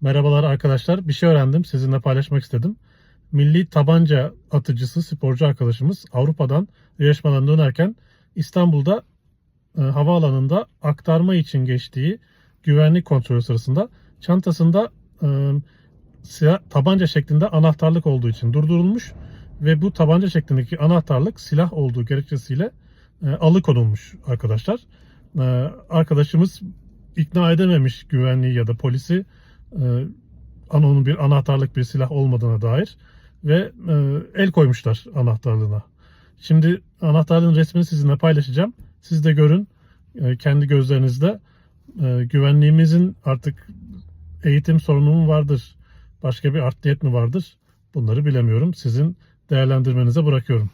Merhabalar arkadaşlar. Bir şey öğrendim. Sizinle paylaşmak istedim. Milli tabanca atıcısı sporcu arkadaşımız Avrupa'dan yarışmadan dönerken İstanbul'da e, havaalanında aktarma için geçtiği güvenlik kontrolü sırasında çantasında e, silah, tabanca şeklinde anahtarlık olduğu için durdurulmuş ve bu tabanca şeklindeki anahtarlık silah olduğu gerekçesiyle e, alıkonulmuş arkadaşlar. E, arkadaşımız ikna edememiş güvenliği ya da polisi onun bir anahtarlık bir silah olmadığına dair ve e, el koymuşlar anahtarlığına. Şimdi anahtarlığın resmini sizinle paylaşacağım. Siz de görün e, kendi gözlerinizde. E, güvenliğimizin artık eğitim sorunu mu vardır? Başka bir art niyet mi vardır? Bunları bilemiyorum. Sizin değerlendirmenize bırakıyorum.